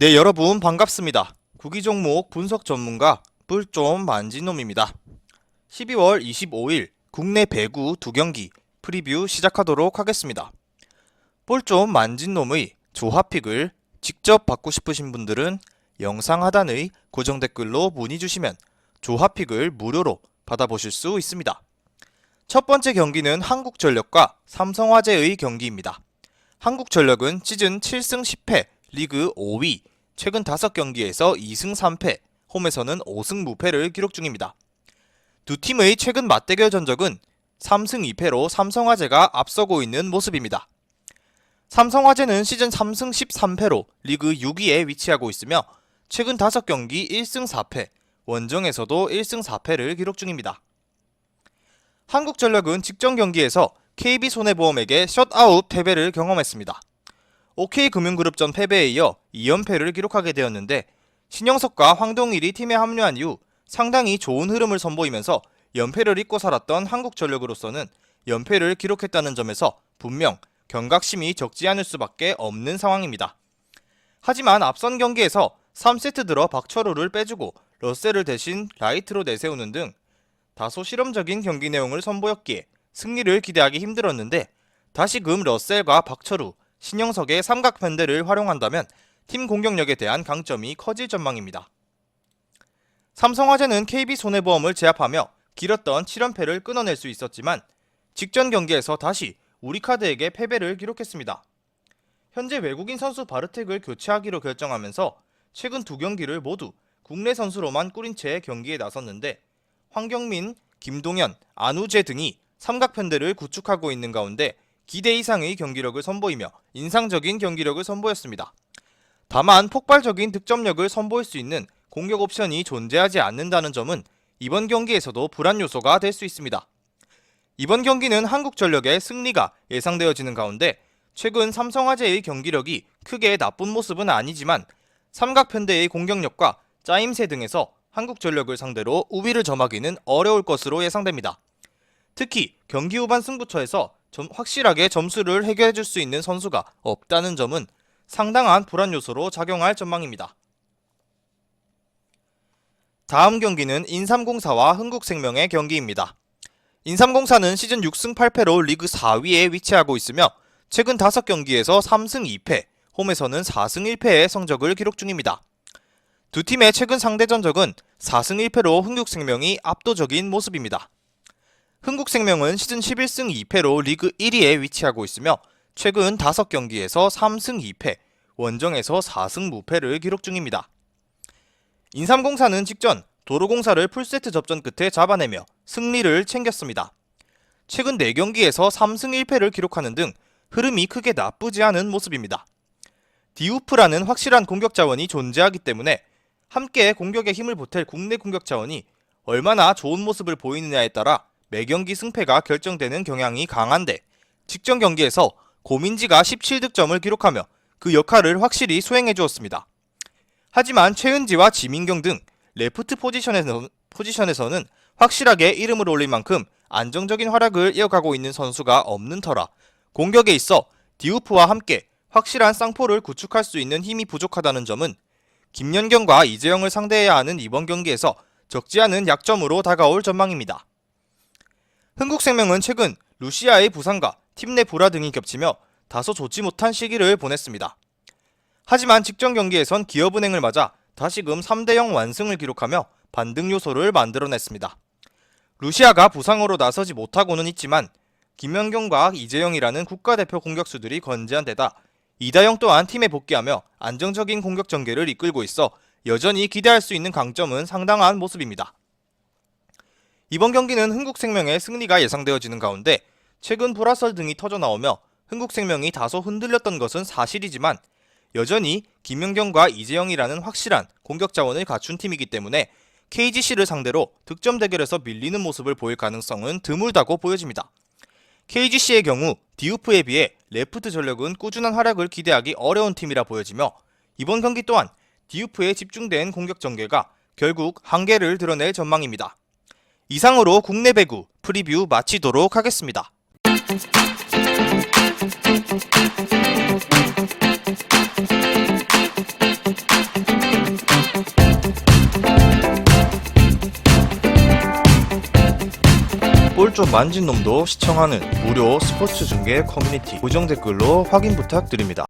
네, 여러분 반갑습니다. 구기 종목 분석 전문가 뿔좀 만진놈입니다. 12월 25일 국내 배구 두 경기 프리뷰 시작하도록 하겠습니다. 뿔좀 만진놈의 조합픽을 직접 받고 싶으신 분들은 영상 하단의 고정 댓글로 문의 주시면 조합픽을 무료로 받아보실 수 있습니다. 첫 번째 경기는 한국전력과 삼성화재의 경기입니다. 한국전력은 시즌 7승 10패, 리그 5위, 최근 5경기에서 2승 3패, 홈에서는 5승 무패를 기록 중입니다. 두 팀의 최근 맞대결 전적은 3승 2패로 삼성화재가 앞서고 있는 모습입니다. 삼성화재는 시즌 3승 13패로 리그 6위에 위치하고 있으며 최근 5경기 1승 4패, 원정에서도 1승 4패를 기록 중입니다. 한국전력은 직전 경기에서 KB손해보험에게 셧아웃 패배를 경험했습니다. OK금융그룹전 패배에 이어 2연패를 기록하게 되었는데 신영석과 황동일이 팀에 합류한 이후 상당히 좋은 흐름을 선보이면서 연패를 잊고 살았던 한국전력으로서는 연패를 기록했다는 점에서 분명 경각심이 적지 않을 수밖에 없는 상황입니다. 하지만 앞선 경기에서 3세트 들어 박철호를 빼주고 러셀을 대신 라이트로 내세우는 등 다소 실험적인 경기 내용을 선보였기에 승리를 기대하기 힘들었는데 다시금 러셀과 박철우, 신영석의 삼각 밴드를 활용한다면 팀 공격력에 대한 강점이 커질 전망입니다. 삼성화재는 KB손해보험을 제압하며 길었던 7연패를 끊어낼 수 있었지만 직전 경기에서 다시 우리카드에게 패배를 기록했습니다. 현재 외국인 선수 바르텍을 교체하기로 결정하면서 최근 두 경기를 모두 국내 선수로만 꾸린 채 경기에 나섰는데 황경민, 김동현, 안우재 등이 삼각편대를 구축하고 있는 가운데 기대 이상의 경기력을 선보이며 인상적인 경기력을 선보였습니다. 다만 폭발적인 득점력을 선보일 수 있는 공격 옵션이 존재하지 않는다는 점은 이번 경기에서도 불안 요소가 될 수 있습니다. 이번 경기는 한국전력의 승리가 예상되어지는 가운데 최근 삼성화재의 경기력이 크게 나쁜 모습은 아니지만 삼각편대의 공격력과 짜임새 등에서 한국전력을 상대로 우위를 점하기는 어려울 것으로 예상됩니다. 특히 경기 후반 승부처에서 좀 확실하게 점수를 해결해 줄 수 있는 선수가 없다는 점은 상당한 불안 요소로 작용할 전망입니다. 다음 경기는 인삼공사와 흥국생명의 경기입니다. 인삼공사는 시즌 6승 8패로 리그 4위에 위치하고 있으며 최근 5경기에서 3승 2패, 홈에서는 4승 1패의 성적을 기록 중입니다. 두 팀의 최근 상대 전적은 4승 1패로 흥국생명이 압도적인 모습입니다. 흥국생명은 시즌 11승 2패로 리그 1위에 위치하고 있으며 최근 5경기에서 3승 2패, 원정에서 4승 무패를 기록 중입니다. 인삼공사는 직전 도로공사를 풀세트 접전 끝에 잡아내며 승리를 챙겼습니다. 최근 4경기에서 3승 1패를 기록하는 등 흐름이 크게 나쁘지 않은 모습입니다. 디우프라는 확실한 공격 자원이 존재하기 때문에 함께 공격에 힘을 보탤 국내 공격 자원이 얼마나 좋은 모습을 보이느냐에 따라 매경기 승패가 결정되는 경향이 강한데 직전 경기에서 고민지가 17득점을 기록하며 그 역할을 확실히 수행해 주었습니다. 하지만 최은지와 지민경 등 레프트 포지션에서, 포지션에서는 확실하게 이름을 올릴 만큼 안정적인 활약을 이어가고 있는 선수가 없는 터라 공격에 있어 디우프와 함께 확실한 쌍포를 구축할 수 있는 힘이 부족하다는 점은 김연경과 이재영을 상대해야 하는 이번 경기에서 적지 않은 약점으로 다가올 전망입니다. 흥국생명은 최근 루시아의 부상과 팀 내 불화 등이 겹치며 다소 좋지 못한 시기를 보냈습니다. 하지만 직전 경기에선 기업은행을 맞아 다시금 3대0 완승을 기록하며 반등 요소를 만들어냈습니다. 루시아가 부상으로 나서지 못하고는 있지만 김연경과 이재영이라는 국가대표 공격수들이 건재한 데다 이다영 또한 팀에 복귀하며 안정적인 공격 전개를 이끌고 있어 여전히 기대할 수 있는 강점은 상당한 모습입니다. 이번 경기는 흥국생명의 승리가 예상되어지는 가운데 최근 불화설 등이 터져 나오며 흥국생명이 다소 흔들렸던 것은 사실이지만 여전히 김연경과 이재영이라는 확실한 공격 자원을 갖춘 팀이기 때문에 KGC를 상대로 득점 대결에서 밀리는 모습을 보일 가능성은 드물다고 보여집니다. KGC의 경우 디우프에 비해 레프트 전력은 꾸준한 활약을 기대하기 어려운 팀이라 보여지며 이번 경기 또한 디우프에 집중된 공격 전개가 결국 한계를 드러낼 전망입니다. 이상으로 국내 배구 프리뷰 마치도록 하겠습니다. 볼 좀 만진 놈도 시청하는 무료 스포츠 중계 커뮤니티 고정 댓글로 확인 부탁드립니다.